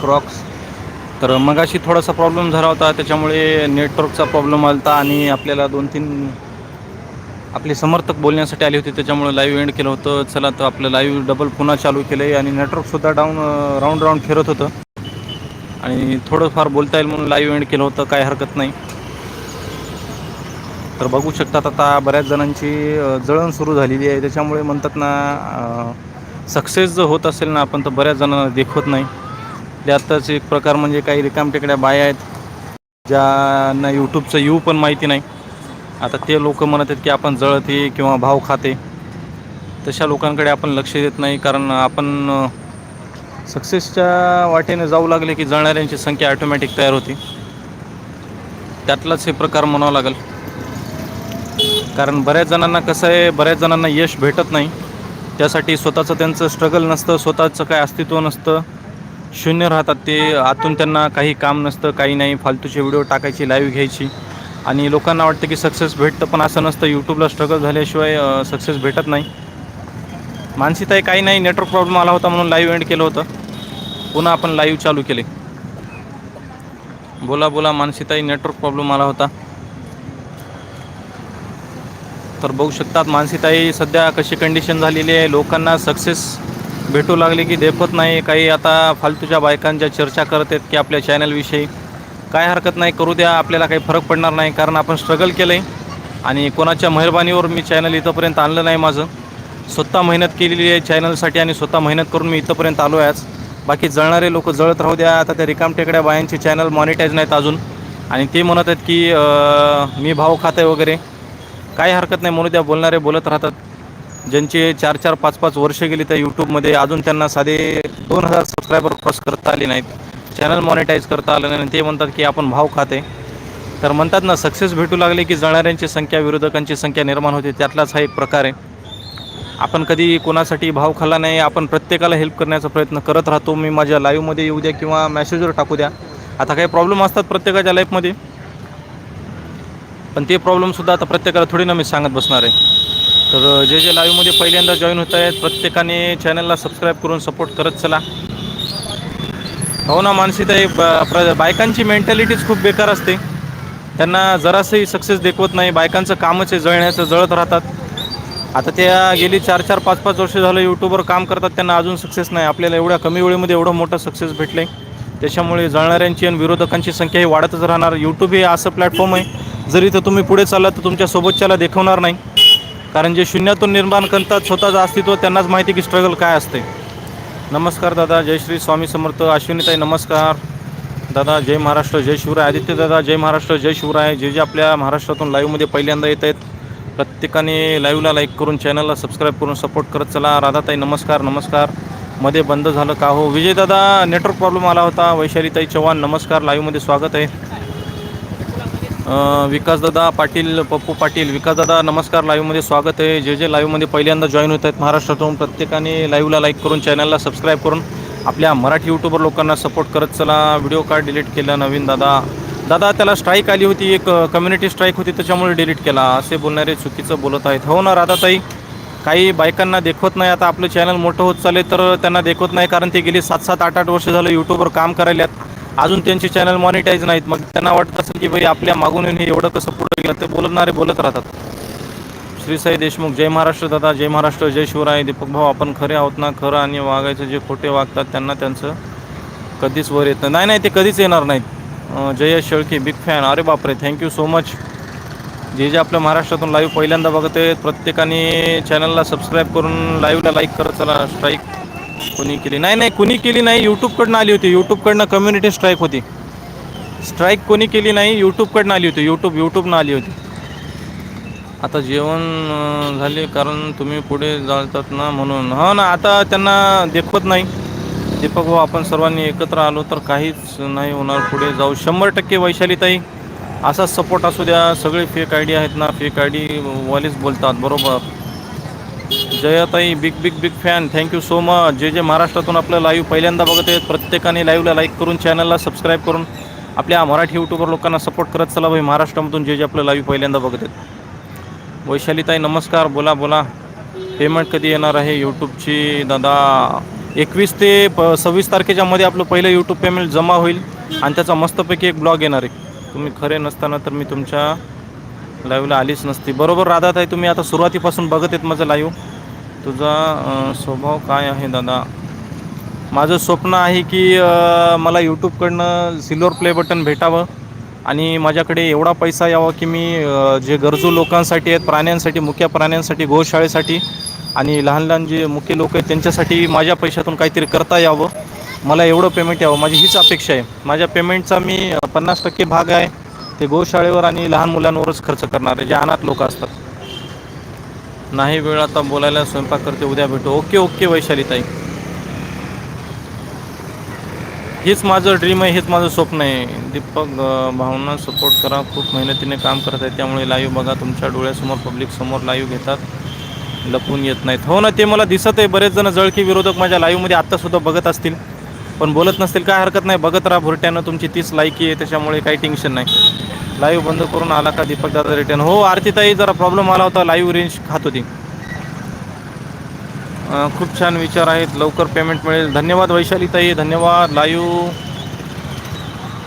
Crocs तर मगाशी थोडासा प्रॉब्लेम झाला होता त्याच्यामुळे नेटवर्कचा प्रॉब्लेम आला होता आणि आपल्याला दोन तीन आपले समर्थक बोलण्यासाठी आले होते त्याच्यामुळे लाईव्ह एंड केलं होतं. चला तर आपलं लाईव्ह डबल पुन्हा चालू केलं आहे आणि नेटवर्कसुद्धा डाऊन राऊंड राऊंड फिरत होतं. आणि थोडंफार बोलता येईल म्हणून लाईव्ह एंड केलं होतं काय हरकत नाही. तर बघू शकतात आता बऱ्याच जणांची जळण सुरू झालेली आहे. त्याच्यामुळे म्हणतात ना सक्सेस जर होत असेल ना आपण तर बऱ्याच जणांना देखवत नाही. त्यातच एक प्रकार म्हणजे काही रिकामटेकड्या बाया आहेत ज्यांना यूट्यूबचं यू पण माहिती नाही. आता ते लोक म्हणत आहेत की आपण जळते किंवा भाव खाते. तशा लोकांकडे आपण लक्ष देत नाही कारण आपण सक्सेसच्या वाटेने जाऊ लागले की जळणाऱ्यांची संख्या ॲटोमॅटिक तयार होती. त्यातलाच हे प्रकार म्हणावं लागेल. कारण बऱ्याच जणांना कसं आहे बऱ्याच जणांना यश भेटत नाही. त्यासाठी स्वतःचं त्यांचं स्ट्रगल नसतं स्वतःचं काय अस्तित्व नसतं. शून्य राहतात. ते आतून त्यांना काही काम नसतं काही नाही. फालतूचे व्हिडिओ टाकायची लाईव्ह घ्यायची. आणि लोकांना वाटतं की सक्सेस भेटतं पण असं नसतं. यूट्यूबला स्ट्रगल झाल्याशिवाय सक्सेस भेटत नाही. मानसिकताही काही नाही. नेटवर्क प्रॉब्लेम आला होता म्हणून लाईव्ह एंड केलं होतं. पुन्हा आपण लाईव्ह चालू केले. बोला बोला मानसिकताही नेटवर्क प्रॉब्लेम आला होता. तर बघू शकतात मानसिकताई सध्या कशी कंडिशन झालेली आहे. लोकांना सक्सेस भेटू लागले की देखत नाही. काही आता फालतूच्या बायकांच्या चर्चा करत आहेत की आपल्या चॅनलविषयी काय हरकत नाही करू द्या. आपल्याला काही फरक पडणार नाही कारण आपण स्ट्रगल केलं आहे आणि कोणाच्या मेहरबानीवर मी चॅनल इथंपर्यंत आणलं नाही माझं. स्वतः मेहनत केलेली आहे चॅनलसाठी आणि स्वतः मेहनत करून मी इथंपर्यंत आलो आहेच बाकी जळणारे लोक जळत राहू द्या. आता त्या रिकामटेकड्या बायांचे चॅनल मॉनिटाईज नाहीत अजून. आणि ते म्हणत आहेत की मी भाव खात आहे वगैरे. काही हरकत नाही म्हणू द्या. बोलणारे बोलत राहतात. ज्यांचे चार चार पाच पाच वर्ष गेली त्या यूट्यूबमध्ये अजून त्यांना साधे दोन हजार सबस्क्रायबर क्रॉस करता आले नाहीत. चॅनल मॉनिटाईज करता आलं नाही ते म्हणतात की आपण भाव खाते. तर म्हणतात ना सक्सेस भेटू लागले की जळणाऱ्यांची संख्या विरोधकांची संख्या निर्माण होते त्यातलाच हा एक प्रकार आहे. आपण कधी कोणासाठी भाव खाल्ला नाही आपण प्रत्येकाला हेल्प करण्याचा प्रयत्न करत राहतो. मी माझ्या लाईव्हमध्ये येऊ द्या किंवा मॅसेजवर टाकू द्या. आता काही प्रॉब्लेम असतात प्रत्येकाच्या लाईफमध्ये पण ते प्रॉब्लेमसुद्धा आता प्रत्येकाला थोडी ना मी सांगत बसणार आहे. तर जे जे लाईव्हमध्ये पहिल्यांदा जॉईन होत आहेत प्रत्येकाने चॅनलला सबस्क्राईब करून सपोर्ट करत चला. हो ना मानसिकता आहे प्र बायकांची मेंटॅलिटीच खूप बेकार असते. त्यांना जरासंही सक्सेस देखवत नाही. बायकांचं कामच आहे जळण्याचं जळत राहतात. आता त्या गेली चार चार पाच पाच वर्ष झालं यूट्यूबवर काम करतात त्यांना अजून सक्सेस नाही. आपल्याला एवढ्या कमी वेळेमध्ये एवढं मोठं सक्सेस भेटलं आहे त्याच्यामुळे जळणाऱ्यांची आणि विरोधकांची संख्या ही वाढतच राहणार. यूट्यूब हे असं प्लॅटफॉर्म आहे. जरी तर तुम्ही पुढे चालला तर तुमच्या सोबतच्याला देखवणार नाही. कारण जे शून्यातून निर्माण करतात स्वतःचं अस्तित्व त्यांनाच माहिती की स्ट्रगल काय असते. नमस्कार दादा जय श्री स्वामी समर्थ अश्विनीताई नमस्कार. दादा जय महाराष्ट्र जय शिवराय. आदित्य दादा जय महाराष्ट्र जय शिवराय. जे जे आपल्या महाराष्ट्रातून लाईव्हमध्ये पहिल्यांदा येत आहेत प्रत्येकाने लाईव्हला लाईक करून चॅनलला सबस्क्राईब करून सपोर्ट करत चला. राधाताई नमस्कार नमस्कार. मध्ये बंद झालं का हो? विजयदादा नेटवर्क प्रॉब्लेम आला होता. वैशालीताई चव्हाण नमस्कार. लाईव्हमध्ये स्वागत आहे. विकासदादा पाटील पप्पू पाटील विकासदादा नमस्कार. लाईव्हमध्ये स्वागत आहे. जे जे लाईव्हमध्ये पहिल्यांदा जॉईन होत आहेत महाराष्ट्रातून प्रत्येकाने लाईव्हला लाईक करून चॅनलला सबस्क्राईब करून आपल्या मराठी यूट्यूबर लोकांना सपोर्ट करत चला. व्हिडिओ कार्ड डिलीट केला नवीन दादा. दादा त्याला स्ट्राईक आली होती. एक कम्युनिटी स्ट्राईक होती त्याच्यामुळे डिलीट केला. असे बोलणारे चुकीचं बोलत आहेत. हो ना राधाताई? काही बायकांना देखवत नाही. आता आपलं चॅनल मोठं होत चालले तर त्यांना देखवत नाही कारण ते गेली सात सात आठ आठ वर्ष झालं यूट्यूबवर काम करायला अजून त्यांचे चॅनल मॉनिटाईज नाहीत. मग त्यांना वाटत असेल की भाई आपल्या मागून येऊन हे एवढं कसं पुढे गेलं ते बोलणारे बोलत राहतात. श्रीसाई देशमुख जय महाराष्ट्र दादा जय महाराष्ट्र जय शिवराय दीपक भाऊ आपण खरे आहोत ना? खरं आणि वागायचं जे खोटे वागतात त्यांना त्यांचं कधीच वर येत नाही. नाही ते कधीच येणार नाहीत. जयश शेळके बिग फॅन अरे बापरे थँक्यू सो मच जे जे आपल्या महाराष्ट्रातून लाईव्ह पहिल्यांदा बघत आहेत प्रत्येकाने चॅनलला सबस्क्राईब करून लाईव्हला लाईक करत चला. स्ट्राईक कोणी केली? नाही नाही कुणी केली नाही. यूट्यूबकडनं आली होती. यूट्यूबकडनं कम्युनिटी स्ट्राईक होती. स्ट्राईक कोणी केली नाही यूट्यूबकडनं आली होती. यूट्यूब यूट्यूबनं आली होती. आता जेवण झाले कारण तुम्ही पुढे जातात ना म्हणून. हो ना आता त्यांना देखवत नाही. दीपक भाऊ आपण सर्वांनी एकत्र आलो तर काहीच नाही होणार पुढे जाऊ. शंभर टक्के वैशालीताई असाच सपोर्ट असू द्या. सगळे फेक आय डी आहेत ना. फेक आय डी वालेच बोलतात. बरोबर? Jayatai big big big fan thank you so much जे जे महाराष्ट्रातून आपलं लाईव्ह पहिल्यांदा बघत आहेत प्रत्येकाने लाईव्हला लाईक करून चॅनलला सबस्क्राईब करून आपल्या मराठी यूट्यूबर लोकांना सपोर्ट करत चला भाई. महाराष्ट्रामधून जे जे आपलं लाईव्ह पहिल्यांदा बघत आहेत. वैशालीताई नमस्कार. बोला बोला. पेमेंट कधी येणार आहे यूट्यूबची दादा एकवीस ते प सव्वीस तारखेच्या मध्ये आपलं पहिलं यूट्यूब पेमेंट जमा होईल आणि त्याचा मस्तपैकी एक ब्लॉग येणार आहे. तुम्ही खरे नसताना तर मी तुमच्या लाईव्हला आलीच नसती. बरोबर राधाताई आहे तुम्ही आता सुरुवातीपासून बघत आहेत माझं लाईव्ह तुझा स्वभाव काय आहे दादा? माझं स्वप्न आहे की मला यूट्यूबकडनं सिल्वर प्ले बटन भेटावं आणि माझ्याकडे एवढा पैसा यावा की मी जे गरजू लोकांसाठी आहेत प्राण्यांसाठी मुक्या प्राण्यांसाठी गोशाळेसाठी आणि लहान लहान जे मुख्य लोक आहेत त्यांच्यासाठी माझ्या पैशातून काहीतरी करता यावं. मला एवढं पेमेंट यावं. माझी हीच अपेक्षा आहे. माझ्या पेमेंटचा मी पन्नास टक्के भाग आहे. ते गोशाळेवर आणि लहान मुलांवरच खर्च करणार आहे. जे अनाथ लोक असतात. नाही वेळ आता बोलायला स्वयंपाक करते उद्या भेटू. ओके ओके वैशाली ताई हेच माझं ड्रीम आहे हेच माझं स्वप्न आहे. दीपक भावना सपोर्ट करा. खूप मेहनतीने काम करत आहे त्यामुळे लाईव्ह बघा. तुमच्या डोळ्यासमोर पब्लिक समोर लाईव्ह घेतात. लपून येत नाहीत. हो ना ते मला दिसत आहे. बरेच जण जळकी विरोधक माझ्या लाईव्हमध्ये आत्तासुद्धा बघत असतील. पण बोलत नसतील. काय हरकत नाही. बघत राहा. भुरट्यानं तुमची तीच लायकी आहे त्याच्यामुळे काही टेन्शन नाही. लाईव्ह बंद करून आला का दीपक दादा रिटर्न? हो आरतीताई जरा प्रॉब्लेम आला होता लाईव्ह रेंज खात होती. खूप छान विचार आहेत लवकर पेमेंट मिळेल. धन्यवाद वैशालीताई धन्यवाद. लाईव्ह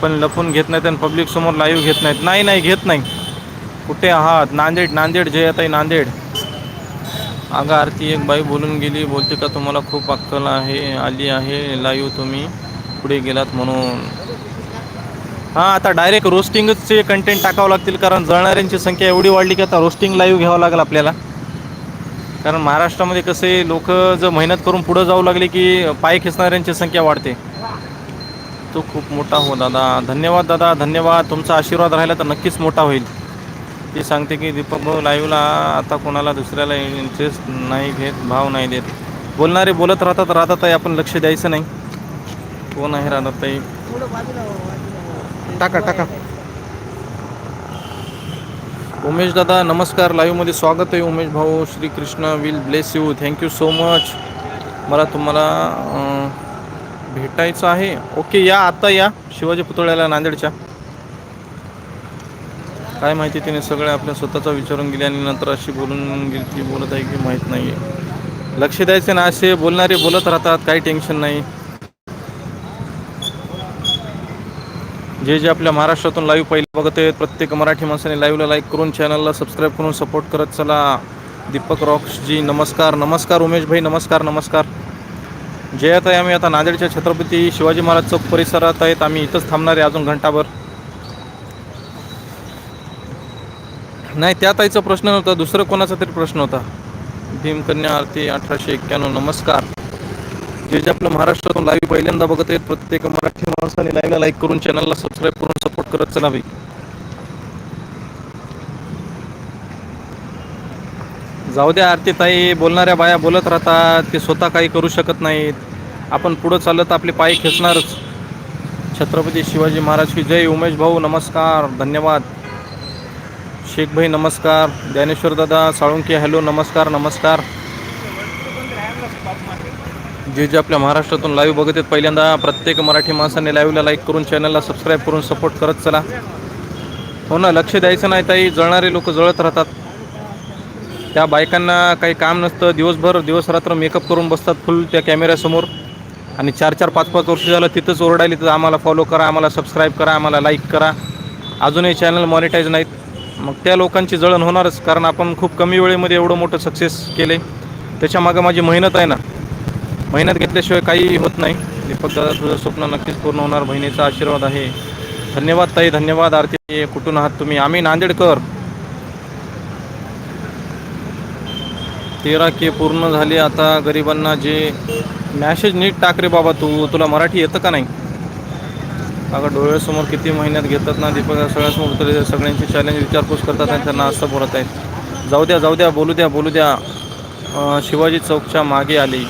पण लपून घेत नाहीत आणि पब्लिक समोर लाईव्ह घेत नाहीत. नाही नाही घेत नाही. कुठे आहात? नांदेड नांदेड जयताई नांदेड. अगं आरती एक बाई बोलून गेली. बोलते का तुम्हाला खूप अक्कल आहे आली आहे. लाईव्ह तुम्ही पुढे गेलात म्हणून. हां आता डायरेक्ट रोस्टिंगचे कंटेंट टाकावं लागतील कारण जळणाऱ्यांची संख्या एवढी वाढली की आता रोस्टिंग लाईव्ह घ्यावं लागेल आपल्याला. कारण महाराष्ट्रामध्ये कसे लोक जर मेहनत करून पुढं जाऊ लागले की पाय खेचणाऱ्यांची संख्या वाढते. तो खूप मोठा हो दादा. धन्यवाद दादा. धन्यवाद. तुमचा आशीर्वाद राहिला तर नक्कीच मोठा होईल. ती सांगते की दीपक भाऊ लाईव्हला आता कोणाला दुसऱ्याला इंटरेस्ट नाही घेत भाव नाही देत. बोलणारे बोलत राहतात राहतात आपण लक्ष द्यायचं नाही. कोण आहे राहतात ताई? टाका टाका. उमेश दादा नमस्कार. लाईव्हमध्ये स्वागत आहे उमेश भाऊ. Shrikrishna will bless you thank you so much मला तुम्हाला भेटायचं आहे. ओके या आता या. शिवाजी पुतळ्याला नांदेडच्या. काय माहिती तिने सगळ्या आपल्या स्वतःचा विचारून गेले आणि नंतर अशी बोलून गेली. ती बोलत आहे की माहीत नाही आहे लक्ष द्यायचं ना असे बोलणारे बोलत राहतात. काही टेन्शन नाही. जे जे आपल्या महाराष्ट्रातून लाईव्ह पहिले बघत आहेत प्रत्येक मराठी माणसाने लाईव्हला लाईक करून चॅनलला सबस्क्राईब करून सपोर्ट करत चला. दीपक रॉक्सजी नमस्कार नमस्कार उमेश भाई नमस्कार नमस्कार. जयाताई आम्ही आता नांदेडच्या छत्रपती शिवाजी महाराज चौक परिसरात आहेत. आम्ही इथंच थांबणार आहे अजून घंटाभर. नाही त्या ताईचा प्रश्न नव्हता दुसरं कोणाचा तरी प्रश्न होता? भीमकन्या आरती अठराशे एक्क्याण्णव नमस्कार. जे जे आपलं महाराष्ट्रातून लाईव्ह पहिल्यांदा बघत आहेत प्रत्येक मराठी माणसाने लाईव्हला लाईक करून चॅनलला सबस्क्राईब करून सपोर्ट करत चलावे जाऊ द्या आरती ताई बोलणाऱ्या बाया बोलत राहतात ते स्वतः काही करू शकत नाहीत. आपण पुढं चालत आपले पाय खेचणारच. छत्रपती शिवाजी महाराज की जय उमेश भाऊ नमस्कार धन्यवाद. शेख भाई नमस्कार. ज्ञानेश्वर दादा साळुंके हॅलो नमस्कार नमस्कार. जे जे आपल्या महाराष्ट्रातून लाईव्ह बघत आहेत पहिल्यांदा प्रत्येक मराठी माणसाने लाईव्हला लाईक करून चॅनलला सबस्क्राईब करून सपोर्ट करत चला. हो ना लक्ष द्यायचं नाही ताई जळणारे लोक जळत राहतात. त्या बायकांना काही काम नसतं दिवसभर दिवसरात्र मेकअप करून बसतात फुल त्या कॅमेऱ्यासमोर आणि चार चार पाच पाच वर्ष झालं तिथंच ओरडायली तर आम्हाला फॉलो करा आम्हाला सबस्क्राईब करा आम्हाला लाईक करा. अजूनही चॅनल मॉनिटाईज नाहीत. मग त्या लोकांची जळण होणारच कारण आपण खूप कमी वेळेमध्ये एवढं मोठं सक्सेस केले त्याच्यामागं माझी मेहनत आहे ना. मेहनत घेतल्याशिवाय काही होत नाही. दीपक दादा तुझं स्वप्न नक्कीच पूर्ण होणार. बहिणीचा आशीर्वाद आहे. धन्यवाद ताई धन्यवाद आरती. कुठून आहात तुम्ही? आम्ही नांदेडकर. तेरा के पूर्ण झाले. आता गरिबांना जे मॅसेज नीट टाक रे बाबा तू. तुला मराठी येतं का नाही? अगं डोळ्यासमोर किती महिन्यात घेतात ना दीपक. सगळ्यासमोर उतरले सगळ्यांची चॅलेंज विचारपूस करतात आणि त्यांना असं बोलत आहेत. जाऊ द्या जाऊ द्या बोलू द्या बोलू द्या. शिवाजी चौकच्या मागे आली.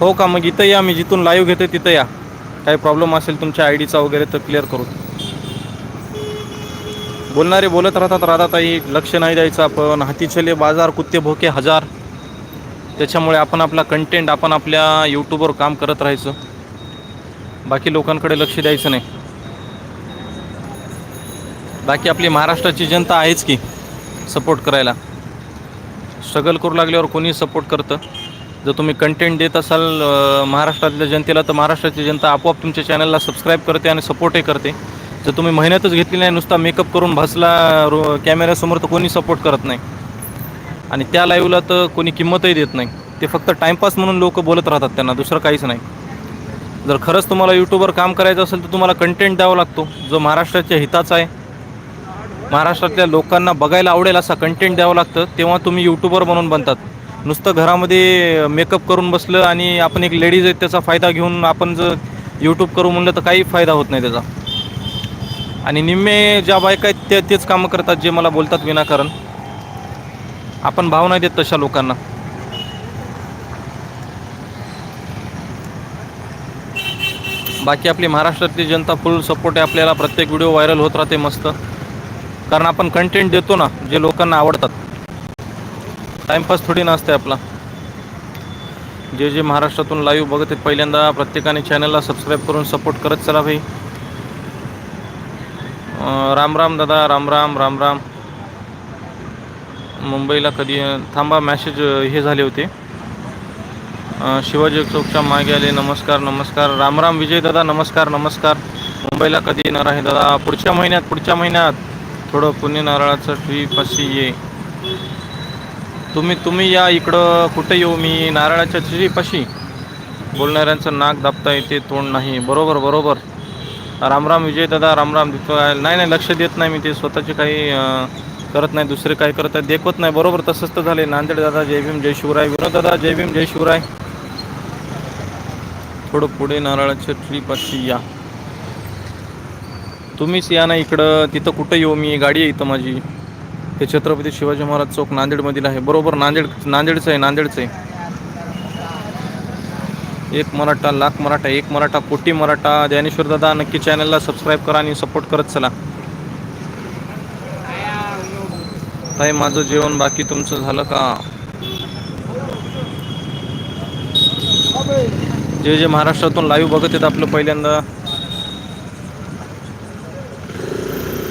हो का? मग इथं या मी जिथून लाईव्ह घेतो तिथं या. काही प्रॉब्लेम असेल तुमच्या आय डीचा वगैरे तर क्लिअर करू बोलणारे बोलत राहतात राधाताई लक्ष नाही द्यायचं आपण. हाती बाजार कुत्ते भोके हजार. त्याच्यामुळे आपण आपला कंटेंट आपण आपल्या यूट्यूबवर काम करत राहायचं. बाकी लोकांकडे लक्ष द्यायचं नाही. बाकी आपली महाराष्ट्राची जनता आहेच की सपोर्ट करायला. स्ट्रगल करू लागल्यावर कोणी सपोर्ट करतं. जर तुम्ही कंटेंट देत असाल महाराष्ट्रातल्या जनतेला तर महाराष्ट्राची जनता आपोआप तुमच्या चॅनलला सबस्क्राईब करते आणि सपोर्टही करते. जर तुम्ही मेहनतच घेतली नाही नुसता मेकअप करून भासला रो कॅमेऱ्यासमोर तर कोणी सपोर्ट करत नाही. आणि त्या लाईव्हला तर कोणी किंमतही देत नाही. ते फक्त टाईमपास म्हणून लोक बोलत राहतात त्यांना दुसरं काहीच नाही. जर खरंच तुम्हाला यूट्यूबवर काम करायचं असेल तर तुम्हाला कंटेंट द्यावा लागतो. जो महाराष्ट्राच्या हिताचा आहे महाराष्ट्रातल्या लोकांना बघायला आवडेल असा कंटेंट द्यावं लागतं तेव्हा तुम्ही यूट्यूबर म्हणून बनतात. नुसतं घरामध्ये मेकअप करून बसलं आणि आपण एक लेडीज आहे त्याचा फायदा घेऊन आपण जर यूट्यूब करू म्हणलं तर काही फायदा होत नाही त्याचा. आणि निम्मे ज्या बायका आहेत त्या तेच कामं करतात जे मला बोलतात विनाकारण. आपण भाव नाही देत तशा लोकांना. बाकी आपली महाराष्ट्रातली जनता फुल सपोर्ट आहे आपल्याला प्रत्येक व्हिडिओ व्हायरल होत राहते मस्त. कारण आपण कंटेंट देतो ना जे लोकांना आवडतात. टाईमपास थोडी नसते आपला. जे जे महाराष्ट्रातून लाईव्ह बघत आहेत पहिल्यांदा प्रत्येकाने चॅनलला सबस्क्राईब करून सपोर्ट करत चला भाई. राम राम दादा राम राम राम राम. मुंबईला कधी थांबा मॅसेज हे झाले होते. शिवाजी चौकच्या मागे आले नमस्कार नमस्कार. राम राम विजय दादा नमस्कार नमस्कार. मुंबईला कधी येणार आहे दादा? पुढच्या महिन्यात पुढच्या महिन्यात. थोडं पुणे नारळाचं ट्रीपाशी ये. तुम्ही तुम्ही या इकडं कुठं येऊ? मी नारळाच्या चिरीपाशी. बोलणाऱ्यांचं नाक दाबता येते तोंड नाही. बरोबर बरोबर. रामराम विजय दादा रामराम देतो नाही नाही लक्ष देत नाही मी ते. स्वतःचे काही करत नाही दुसरे काय करत आहे देखवत नाही. बरोबर तसंच तर झाले नांदेड दादा जय भीम जय शिवराय. विनोद दादा जय भीम जय शिवराय. थोडं पुढे नारळाच्या ट्रीपाशी या. तुम्हीच या ना इकडं. तिथं कुठं येऊ मी? गाडी आहे इथं माझी. हे छत्रपती शिवाजी महाराज चौक नांदेडमधील आहे. बरोबर नांदेड नांदेडचं आहे नांदेडचं आहे. एक मराठा लाख मराठा एक मराठा कोटी मराठा. ज्ञानेश्वर दादा नक्की चॅनलला सबस्क्राईब करा आणि सपोर्ट करत चला. ताई माझं जेवण बाकी तुमचं झालं का? जे जे महाराष्ट्रातून लाईव्ह बघत आहेत आपलं पहिल्यांदा.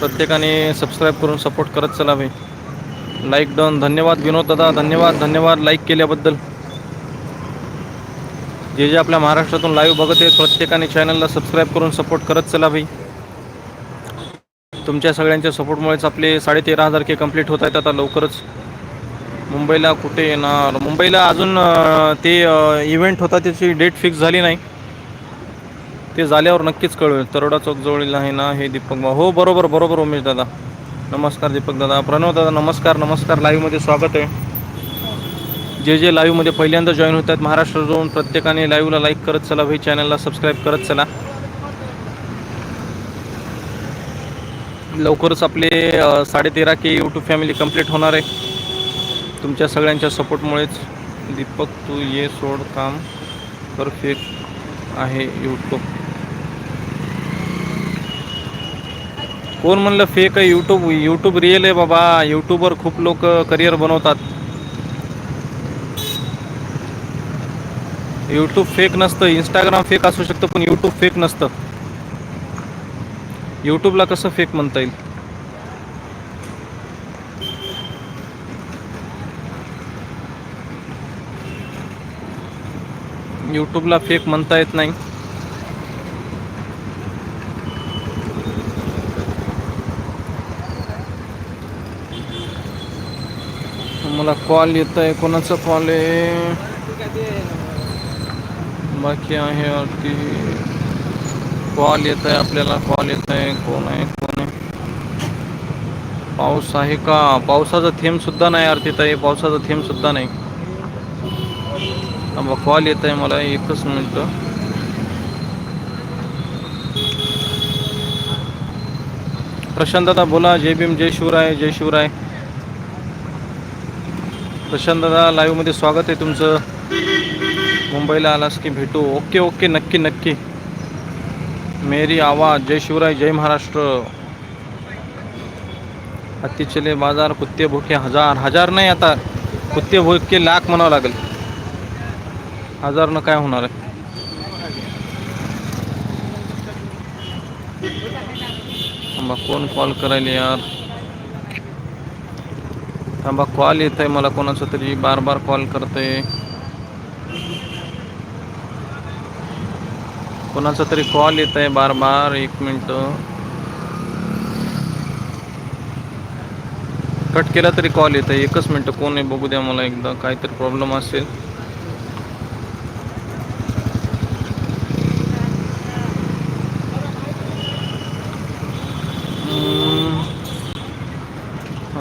प्रत्येकाने सबस्क्राईब करून सपोर्ट करत चलावे लाईक डन धन्यवाद विनोद दादा. धन्यवाद. धन्यवाद लाईक केल्याबद्दल. जे जे आपल्या महाराष्ट्रातून लाईव्ह बघत आहेत प्रत्येकाने चॅनलला सबस्क्राईब करून सपोर्ट करत चलावे तुमच्या सगळ्यांच्या सपोर्टमुळेच आपले साडेतेरा हजार के कंप्लीट होत आहेत आता लवकरच. मुंबईला कुठे येणार? मुंबईला अजून ते इव्हेंट होता त्याची डेट फिक्स झाली नाही. ते झाल्यावर नक्कीच कळवेल. तरोडा चौक जवळील आहे ना हे दीपक हो बरोबर बरोबर उमेश दादा. नमस्कार दीपक दादा. प्रणव दादा नमस्कार नमस्कार. लाईव्हमध्ये स्वागत आहे. जे जे लाईव्हमध्ये पहिल्यांदा जॉईन होत आहेत महाराष्ट्र जाऊन प्रत्येकाने लाईव्हला लाईक करत चला भाई. चॅनलला सबस्क्राईब करत चला. लवकरच आपले साडेतेरा के यूट्यूब फॅमिली कंप्लीट होणार आहे. तुमच्या सगळ्यांच्या सपोर्टमुळेच दीपक तू ये सोड काम. परफेक्ट आहे यूट्यूब कोण म्हणलं फेक आहे? यूट्यूब यूट्यूब रिअल आहे बाबा. यूट्यूबवर खूप लोक करिअर बनवतात. यूट्यूब फेक नसतं. इंस्टाग्राम फेक असू शकतं पण यूट्यूब फेक नसतं. यूट्यूबला कसं फेक म्हणता येईल? यूट्यूबला फेक म्हणता येत नाही. मला कॉल येत आहे कोणाचा कॉल आहे? बाकी आहे वरती कॉल येत आहे आपल्याला कॉल येत आहे कोण आहे कोण आहे? पाऊस आहे का? पावसाचा थेंब सुद्धा नाही तिथं आहे पावसाचा थेंब सुद्धा नाही. कॉल येत आहे मला एकच मिनटं. प्रशांत दादा बोला. जय भीम जय शिवराय जय शिवराय. प्रशांत दादा लाईव्हमध्ये स्वागत आहे तुमचं. मुंबईला आलास की भेटू? ओके ओके नक्की नक्की. मेरी आवाज. जय शिवराय जय महाराष्ट्र. हत्ती चले बाजार कुत्ते भुके हजार. हजार नाही आता. कुत्ते भुके लाख म्हणावं लागेल. हजारनं काय होणार आहे? कोण कॉल करायला यार? थांबा कॉल येत आहे मला कोणाचा तरी. बार बार कॉल करते कोणाचा तरी कॉल येत आहे बार बार एक मिनिट. कट केला तरी कॉल येत आहे एकच मिनटं कोण आहे बघू द्या मला एकदा. काहीतरी प्रॉब्लेम असेल.